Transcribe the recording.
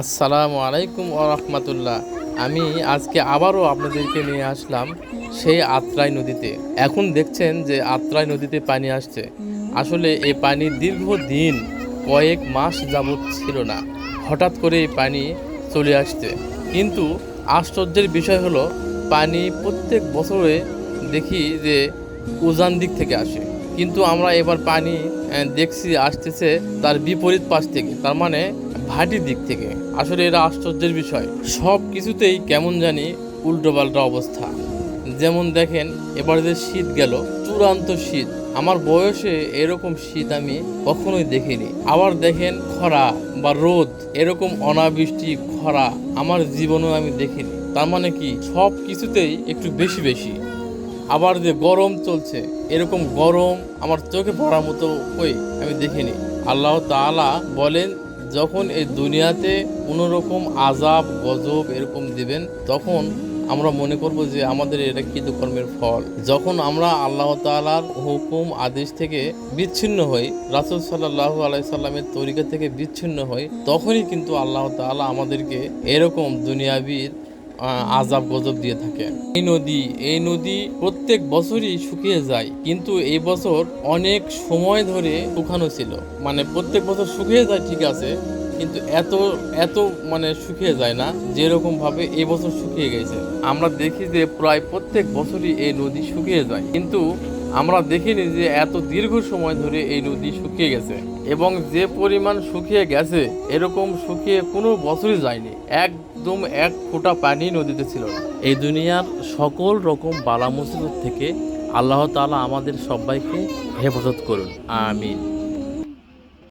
আসসালামু আলাইকুম রহমতুল্লাহ। আমি আজকে আবারও আপনাদেরকে নিয়ে আসলাম সেই আত্রাই নদীতে। এখন দেখছেন যে আত্রাই নদীতে পানি আসছে। আসলে এই পানি দীর্ঘদিন, কয়েক মাস যাবৎ ছিল না। হঠাৎ করে এই পানি চলে আসছে। কিন্তু আশ্চর্যের বিষয় হলো, পানি প্রত্যেক বছরে দেখি যে উজান দিক থেকে আসে। কিন্তু আমরা এবার পানি দেখছি আসতেছে তার বিপরীত পাশ থেকে। তার মানে ভাটি দিক থেকে। আসলে এরা আশ্চর্যের বিষয়। সব কিছুতেই কেমন জানি উল্টোপাল্টা অবস্থা। যেমন দেখেন, এবার যে শীত গেল, চূড়ান্ত শীত। আমার বয়সে এরকম শীত আমি কখনোই দেখিনি। আবার দেখেন, খরা বা রোদ, এরকম অনাবৃষ্টি, খরা আমার জীবনেও আমি দেখিনি। তার মানে কি? সব কিছুতেই একটু বেশি বেশি। আবার যে গরম চলছে, এরকম গরম আমার চোখে পড়ার মতো কই আমি দেখিনি। আল্লাহ তাআলা বলেন যখন এই দুনিয়াতে কোনোরকম আজাব গজব এরকম দিবেন তখন আমরা মনে করব যে আমাদের এটা কৃতকর্মের ফল। যখন আমরা আল্লাহ তালার হুকুম আদেশ থেকে বিচ্ছিন্ন হই রাসুল সাল্লাহ আলাইসাল্লামের তরিকা থেকে বিচ্ছিন্ন হই তখনই কিন্তু আল্লাহ তালা আমাদেরকে এরকম দুনিয়াবির আহ, আজাব গজব দিয়ে থাকে। এই নদী এই নদী প্রত্যেক বছরই শুকিয়ে যায়, কিন্তু এই বছর অনেক সময় ধরে শুকানো ছিল। মানে প্রত্যেক বছর শুকিয়ে যায় ঠিক আছে, কিন্তু এত এত মানে শুকিয়ে যায় না যেরকম ভাবে এই বছর শুকিয়ে গেছে। আমরা দেখি যে প্রায় প্রত্যেক বছরই এই নদী শুকিয়ে যায়, কিন্তু আমরা দেখিনি যে এত দীর্ঘ সময় ধরে এই নদী শুকিয়ে গেছে। এবং যে পরিমাণ শুকিয়ে গেছে, এরকম শুকিয়ে কোনো বছরই যায়নি। একদম এক ফোঁটা পানি নদীতে ছিল এই দুনিয়ার সকল রকম বালা মুসিবত থেকে আল্লাহ তালা আমাদের সবাইকে হেফাজত করুন। আমিন।